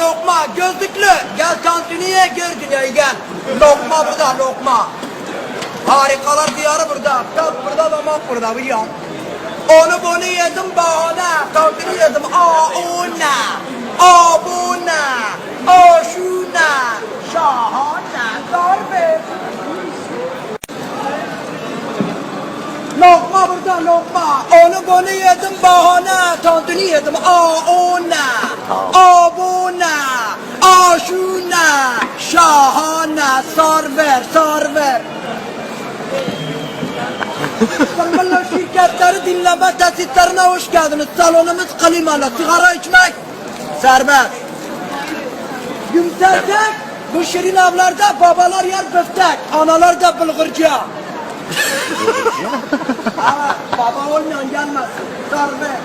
Ha gözlüklü gel tantuniye gir dünyayı gel. Lokma burada lokma. Harikalar diyarı burada. Tat burada damak burada biliyorum. Onu bunu yedim bahane. Tantuni yedim aa o ne? Aa bu ne? Aa şu ne? Şahane darbe. Lokma burada lokma. Onu bunu yedim bahane. Tantuni yedim aa o آبونا آشونا شاهانه سارور سارور بنگلو شیرکت داری دین لبه تسید تر نوش کردنید سالونمیز قلیمانه تیغارا ایچمک سربر گمتر تک بو شرین اولار ده بابالار یار بفتک آنالار ده بلغرگیا بابا اولمیان گلمسی سربر